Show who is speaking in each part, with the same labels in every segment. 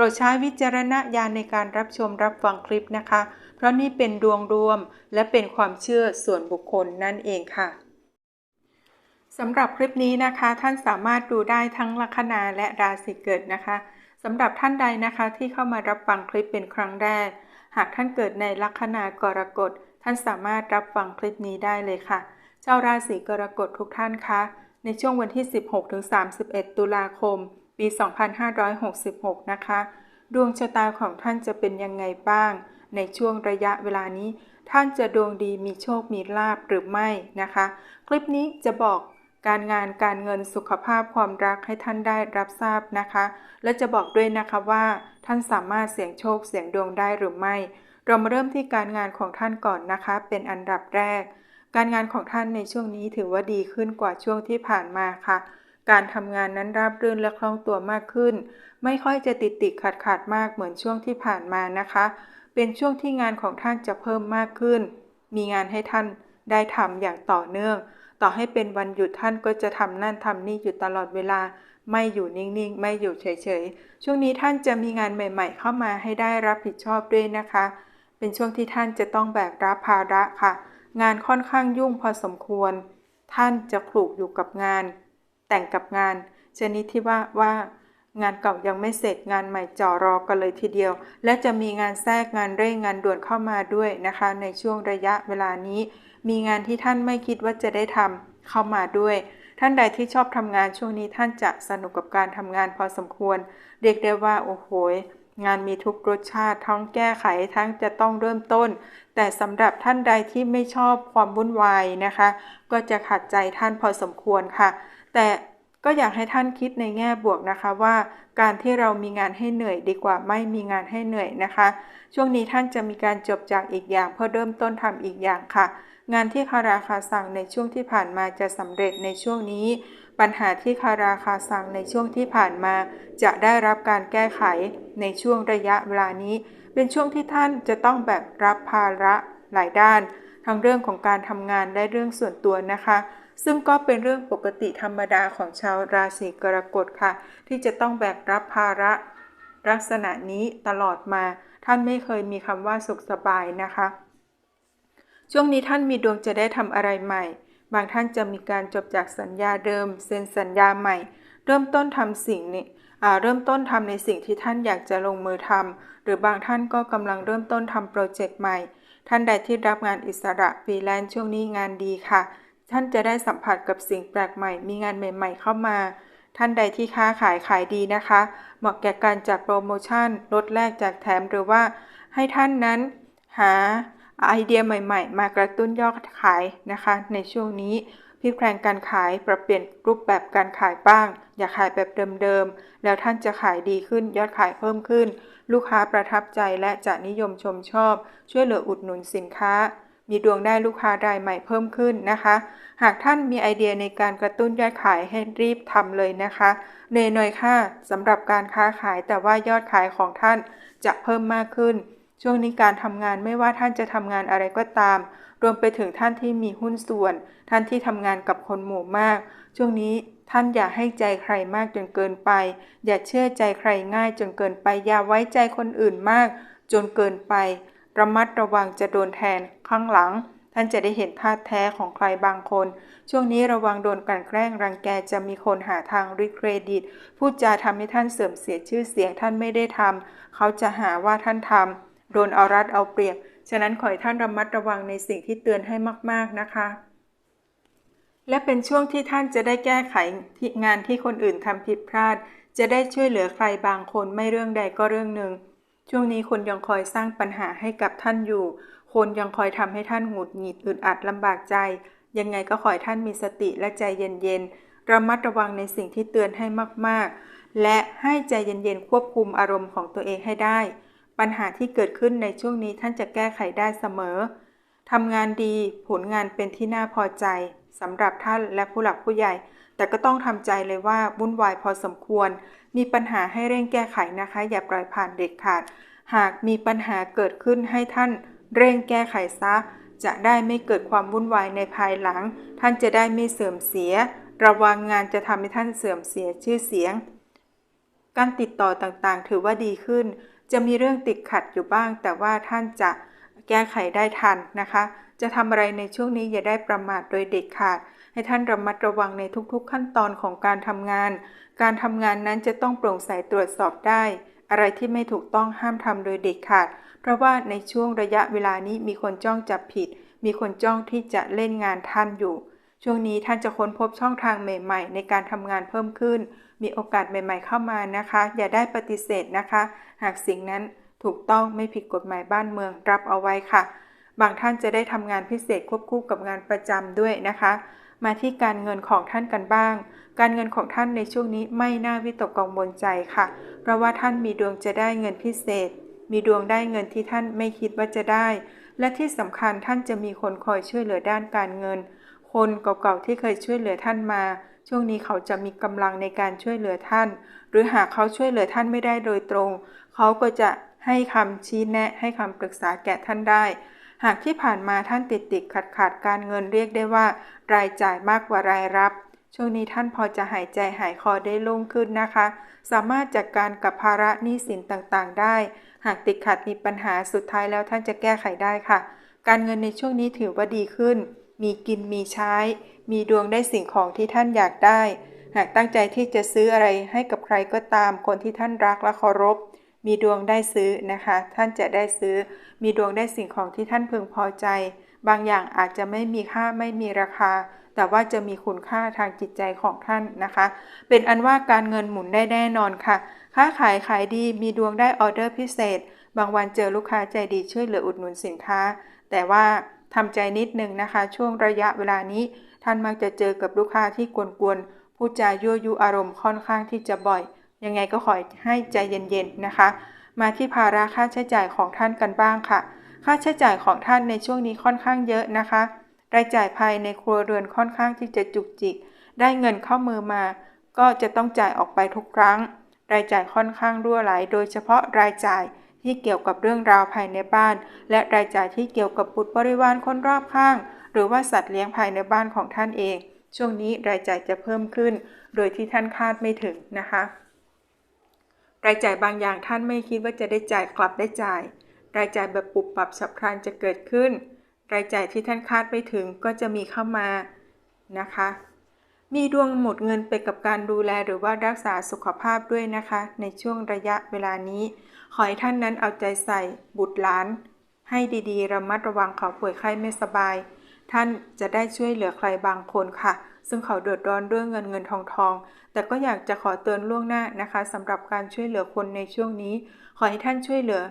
Speaker 1: รดใช้วิจารณญาณในการรับชมรับฟังคลิปนะคะ เพราะนี่เป็นดวงรวมและเป็นความเชื่อส่วนบุคคลนั่นเองค่ะสำหรับคลิปนี้นะคะ ท่านสามารถดูได้ทั้งลัคนาและราศีเกิดนะคะสำหรับท่านใดนะคะที่เข้ามารับฟังคลิปเป็นครั้งแรก หากท่านเกิดในลัคนากรกฎ ท่านสามารถรับฟังคลิปนี้ได้เลยค่ะชาราศีกรกฎทุกท่านคะ ในช่วงวันที่ 16-31 ตุลาคม ปี 2566 นะคะ ดวงชะตาของท่านจะเป็นยังไงบ้าง ในช่วงระยะเวลานี้ ท่านจะดวงดีมีโชคมีลาบหรือไม่นะคะ คลิปนี้จะบอกการงานการเงินสุขภาพความรักให้ท่านได้รับทราบนะคะ และจะบอกด้วยนะคะว่า ท่านสามารถเสี่ยงโชคเสี่ยงดวงได้หรือไม่ เรามาเริ่มที่การงานของท่านก่อนนะคะ เป็นอันดับแรก การงานของท่านในช่วงนี้ถือว่าดีขึ้นกว่าช่วงที่ผ่านมาค่ะ การทำงานนั้นราบรื่นและคล่องตัวมากขึ้น ไม่ค่อยจะติดติดขัดขัดมากเหมือนช่วงที่ผ่านมานะคะ เป็นช่วงที่งานของท่านจะเพิ่มมากขึ้น มีงานให้ท่านได้ทำอย่างต่อเนื่อง ต่อให้เป็นวันหยุดท่านก็จะทำนั่นทำนี่อยู่ตลอดเวลา ไม่อยู่นิ่งๆ ไม่อยู่เฉยๆ ช่วงนี้ท่านจะมีงานใหม่ ๆ เข้ามาให้ได้รับผิดชอบด้วยนะคะ เป็นช่วงที่ท่านจะต้องแบกรับภาระค่ะ งานค่อนข้างยุ่งพอสมควร ท่านจะคลุกอยู่กับงาน แต่งกับงานชนิดที่ว่าว่างานเก่ายังไม่เสร็จงานใหม่จ่อรอกันเลยทีเดียว และจะมีงานแทรกงานเร่งงานด่วนเข้ามาด้วยนะคะ ในช่วงระยะเวลานี้ มีงานที่ท่านไม่คิดว่าจะได้ทำเข้ามาด้วย ท่านใดที่ชอบทำงานช่วงนี้ท่านจะสนุกกับการทำงานพอสมควร เรียกได้ว่าโอ้โหงานมีทุกรสชาติทั้งแก้ไขทั้งจะต้องเริ่มต้น แต่สำหรับท่านใดที่ไม่ชอบความวุ่นวายนะคะ ก็จะขัดใจท่านพอสมควรค่ะ แต่ก็อยากให้ท่านคิดในแง่บวกนะคะว่า การที่เรามีงานให้เหนื่อยดีกว่าไม่มีงานให้เหนื่อยนะคะ ช่วงนี้ท่านจะมีการจบจากอีกอย่างเพื่อเริ่มต้นทำอีกอย่างค่ะ งานที่คาราคาสั่งในช่วงที่ผ่านมาจะสำเร็จในช่วงนี้ ปัญหาที่คาราคาสั่งในช่วงที่ผ่านมา จะได้รับการแก้ไขในช่วงระยะเวลานี้ เป็นช่วงที่ท่านจะต้องแบกรับภาระหลายด้าน ทั้งเรื่องของการทำงานและเรื่องส่วนตัวนะคะ ซึ่งก็เป็นเรื่องปกติธรรมดาของชาวราศีกรกฎค่ะ ที่จะต้องแบกรับภาระลักษณะนี้ตลอดมา ท่านไม่เคยมีคำว่าสุขสบายนะคะ ช่วงนี้ท่านมีดวงจะได้ทำอะไรใหม่ บางท่านจะมีการจบจากสัญญาเดิม เซ็นสัญญาใหม่ เริ่มต้นทำสิ่งนี้เริ่มต้นทำในสิ่งที่ท่านอยากจะลงมือทำหรือบางท่านก็กำลังเริ่มต้นทำโปรเจกต์ใหม่ ท่านใดที่รับงานอิสระฟรีแลนซ์ช่วงนี้งานดีค่ะ ท่านจะได้สัมผัสกับสิ่งแปลกใหม่ มีงานใหม่ ๆ เข้ามา ท่านใดที่ค้าขายขายดีนะคะ เหมาะแก่การจัดโปรโมชั่น ลดแลกจากแถมหรือว่าให้ท่านนั้นหาไอเดียใหม่ๆ มากระตุ้นยอดขายนะคะ ในช่วงนี้พลิกแปลงการขายปรับเปลี่ยนรูปแบบการขายบ้าง อย่าขายแบบเดิมๆ แล้วท่านจะขายดีขึ้นยอดขายเพิ่มขึ้น ลูกค้าประทับใจและจะนิยมชมชอบ ช่วยเหลืออุดหนุนสินค้า มีดวงได้ลูกค้ารายใหม่เพิ่มขึ้นนะคะ หากท่านมีไอเดียในการกระตุ้นยอดขายให้รีบทำเลยนะคะเนยหน่อยค่ะสำหรับการค้าขายแต่ว่ายอดขายของท่านจะเพิ่มมากขึ้น ช่วงนี้การทำงานไม่ว่าท่านจะทำงานอะไรก็ตาม รวมไปถึงท่านที่มีหุ้นส่วน ท่านที่ทำงานกับคนหมู่มาก ช่วงนี้ท่านอย่าให้ใจใครมากจนเกินไป อย่าเชื่อใจใครง่ายจนเกินไป อย่าไว้ใจคนอื่นมากจนเกินไป ระมัดระวังจะโดนแทนข้างหลัง ท่านจะได้เห็นท่าแท้ของใครบางคน ช่วงนี้ระวังโดนกลั่นแกล้งรังแกจะมีคนหาทางริเครดิต พูดจาทำให้ท่านเสื่อมเสียชื่อเสียงท่านไม่ได้ทำเขาจะหาว่าท่านทำโดนเอารัดเอาเปรียบฉะนั้นขอให้ท่านระมัดระวังในสิ่งที่เตือนให้มาก ๆ นะคะ และเป็นช่วงที่ท่านจะได้แก้ไขงานที่คนอื่นทำผิดพลาด จะได้ช่วยเหลือใครบางคนไม่เรื่องใดก็เรื่องหนึ่ง ช่วงนี้คนยังคอยสร้างปัญหาให้กับท่านอยู่ คนยังคอยทำให้ท่านหงุดหงิดอึดอัดลำบากใจ ยังไงก็ขอให้ท่านมีสติและใจเย็นๆ ระมัดระวังในสิ่งที่เตือนให้มากๆ และให้ใจเย็นๆ ควบคุมอารมณ์ของตัวเองให้ได้ ปัญหาที่เกิดขึ้นในช่วงนี้ท่านจะแก้ไขได้เสมอ ทำงานดีผลงานเป็นที่น่าพอใจสำหรับท่านและผู้หลักผู้ใหญ่ แต่ก็ต้องทำใจเลยว่าวุ่นวายพอสมควร มีปัญหาให้เร่งแก้ไขนะคะ อย่าปล่อยผ่านเด็ดขาด หากมีปัญหาเกิดขึ้นให้ท่านเร่งแก้ไขซะ จะได้ไม่เกิดความวุ่นวายในภายหลัง ท่านจะได้ไม่เสื่อมเสีย ระวังงานจะทำให้ท่านเสื่อมเสียชื่อเสียง การติดต่อต่างๆ ถือว่าดีขึ้น จะมีเรื่องติดขัดอยู่บ้าง แต่ว่าท่านจะ แก้ไขได้ทันนะคะ จะทำอะไรในช่วงนี้อย่าได้ประมาทโดยเด็ดขาด ให้ท่านระมัดระวังในทุกๆ ขั้นตอนของการทำงาน การทำงานนั้นจะต้องโปร่งใสตรวจสอบได้ อะไรที่ไม่ถูกต้องห้ามทำโดยเด็ดขาด เพราะว่าในช่วงระยะเวลานี้มีคนจ้องจับผิด มีคนจ้องที่จะเล่นงานท่านอยู่ ช่วงนี้ท่านจะค้นพบช่องทางใหม่ ๆ ในการทำงานเพิ่มขึ้น มีโอกาสใหม่ ๆ เข้ามานะคะ อย่าได้ปฏิเสธนะคะ หากสิ่งนั้น ถูกต้องไม่ผิดกฎหมายบ้านเมืองรับเอาไว้ค่ะ บางท่านจะได้ทำงานพิเศษควบคู่กับงานประจำด้วยนะคะ มาที่การเงินของท่านกันบ้าง การเงินของท่านในช่วงนี้ไม่น่าวิตกกังวลใจค่ะ เพราะว่าท่านมีดวงจะได้เงินพิเศษ มีดวงได้เงินที่ท่านไม่คิดว่าจะได้ และที่สำคัญท่านจะมีคนคอยช่วยเหลือด้านการเงิน คนเก่าๆที่เคยช่วยเหลือท่านมาช่วงนี้เขาจะมีกำลังในการช่วยเหลือท่าน หรือหากเขาช่วยเหลือท่านไม่ได้โดยตรง เขาก็จะ ให้คำชี้แนะ ให้คำปรึกษาแก่ท่านได้ หากที่ผ่านมาท่านติดติดขัดขาดการเงินเรียกได้ว่า รายจ่ายมากกว่ารายรับ ช่วงนี้ท่านพอจะหายใจหายคอได้โล่งขึ้นนะคะ สามารถจัดกการกับภาระหนี้สินต่างๆ ได้ หากติดขัดมีปัญหาสุดท้ายแล้วท่านจะแก้ไขได้ค่ะ การเงินในช่วงนี้ถือว่าดีขึ้น มีกินมีใช้ มีดวงได้สิ่งของที่ท่านอยากได้หากตั้งใจที่จะซื้ออะไรให้กับใครก็ตามคนที่ท่านรักและเคารพ มีดวงได้ซื้อนะคะ ท่านจะได้ซื้อ มีดวงได้สิ่งของที่ท่านพึงพอใจ บางอย่างอาจจะไม่มีค่าไม่มีราคา แต่ว่าจะมีคุณค่าทางจิตใจของท่านนะคะ เป็นอันว่าการเงินหมุนได้แน่นอนค่ะ ค้าขายขายดี มีดวงได้ออเดอร์พิเศษ บางวันเจอลูกค้าใจดีช่วยเหลืออุดหนุนสินค้า แต่ว่าทำใจนิดนึงนะคะ ช่วงระยะเวลานี้ ท่านมักจะเจอกับลูกค้าที่กวนๆพูดจายั่วยุอารมณ์ค่อนข้างที่จะบ่อย ยังไงก็ขอให้ใจเย็นๆนะคะ มาที่ภาระค่าใช้จ่ายของท่านกันบ้างค่ะ ค่าใช้จ่ายของท่านในช่วงนี้ค่อนข้างเยอะนะคะ รายจ่ายภายในครัวเรือนค่อนข้างที่จะจุกจิก ได้เงินเข้ามือมา ก็จะต้องจ่ายออกไปทุกครั้ง รายจ่ายค่อนข้างรั่วไหล โดยเฉพาะรายจ่ายที่เกี่ยวกับเรื่องราวภายในบ้าน และรายจ่ายที่เกี่ยวกับบุตรบริวารคนรอบข้าง หรือว่าสัตว์เลี้ยงภายในบ้านของท่านเอง ช่วงนี้รายจ่ายจะเพิ่มขึ้น โดยที่ท่านคาดไม่ถึงนะคะ รายจ่ายบางอย่างท่านไม่คิดว่าจะได้จ่ายกลับได้จ่าย รายจ่ายแบบปุบปับฉับพลันจะเกิดขึ้น รายจ่ายที่ท่านคาดไม่ถึงก็จะมีเข้ามานะคะ มีดวงหมดเงินไปกับการดูแลหรือว่ารักษาสุขภาพด้วยนะคะ ในช่วงระยะเวลานี้ ขอให้ท่านนั้นเอาใจใส่บุตรหลาน ให้ดีๆ ระมัดระวังเขาป่วยไข้ไม่สบาย ท่านจะได้ช่วยเหลือใครบางคนค่ะ ซึ่งเขาเดือดร้อนเรื่องเงินเงินทองทอง แต่ก็อยากจะขอเตือนล่วงหน้านะคะสำหรับการช่วยเหลือคนในช่วงนี้ ขอให้ท่านช่วยเหลือ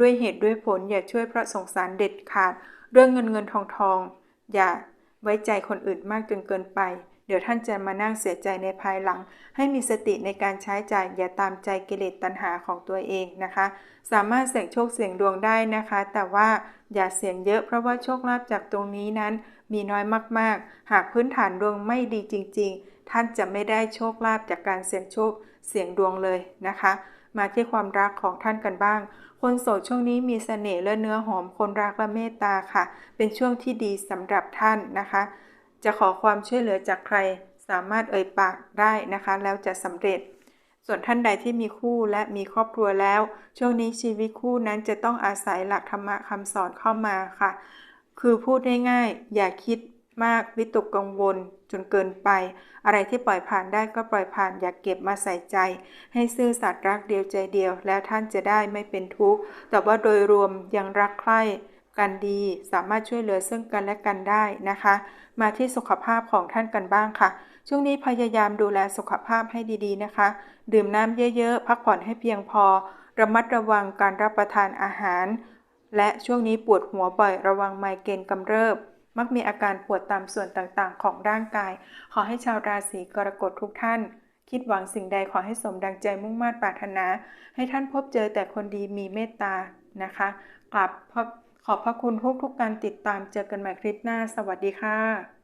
Speaker 1: ด้วยเหตุด้วยผล อย่าช่วยเพราะสงสารเด็ดขาด เรื่องเงินเงินทองทอง อย่าไว้ใจคนอื่นมากจนเกินไป เดี๋ยวท่านจะมานั่งเสียใจในภายหลัง ให้มีสติในการใช้จ่ายอย่าตามใจกิเลสตัณหาของตัวเองนะคะ สามารถเสี่ยงโชคเสี่ยงดวงได้นะคะ แต่ว่า อย่าเสี่ยงเยอะเพราะว่าโชคลาภจากตรงนี้นั้นมีน้อยมากๆ หากพื้นฐานดวงไม่ดีจริง ๆ ท่านจะไม่ได้โชคลาภจากการเสี่ยงโชคเสี่ยงดวงเลยนะคะ มาที่ความรักของท่านกันบ้าง คนโสดช่วงนี้มีเสน่ห์และเนื้อหอมคนรักและเมตตาค่ะ เป็นช่วงที่ดีสำหรับท่านนะคะ จะขอความช่วยเหลือจากใครสามารถเอ่ยปากได้นะคะ แล้วจะสำเร็จ ส่วนท่านใดที่มีคู่และมีครอบครัวแล้ว ช่วงนี้ชีวิตคู่นั้นจะต้องอาศัยหลักธรรมะคำสอนเข้ามาค่ะ คือพูดง่ายๆ อย่าคิดมากวิตกกังวลจนเกินไป อะไรที่ปล่อยผ่านได้ก็ปล่อยผ่าน อย่ากเก็บมาใส่ใจ ให้ซื่อสัตย์รักเดียวใจเดียว แล้วท่านจะได้ไม่เป็นทุกข์แต่ว่าโดยรวมยังรักใคร่กันดีสามารถช่วยเหลือซึ่งกันและกันได้นะคะ มาที่สุขภาพของท่านกันบ้างค่ะ ช่วงนี้พยายามดูแลสุขภาพให้ดีๆนะคะ ดื่มน้ำเยอะๆ พักผ่อนให้เพียงพอ ระมัดระวังการรับประทานอาหาร และช่วงนี้ปวดหัวบ่อยระวังไมเกรนกำเริบ มักมีอาการปวดตามส่วนต่างๆ ของร่างกาย ขอให้ชาวราศีกรกฎทุกท่านคิดหวังสิ่งใดขอให้สมดังใจมุ่งมา่ปรารถนา ให้ท่านพบเจอแต่คนดีมีเมตตานะคะกลับขอบพระคุณทุกทุกๆการติดตามเจอกันใหม่คลิปหน้า สวัสดีค่ะ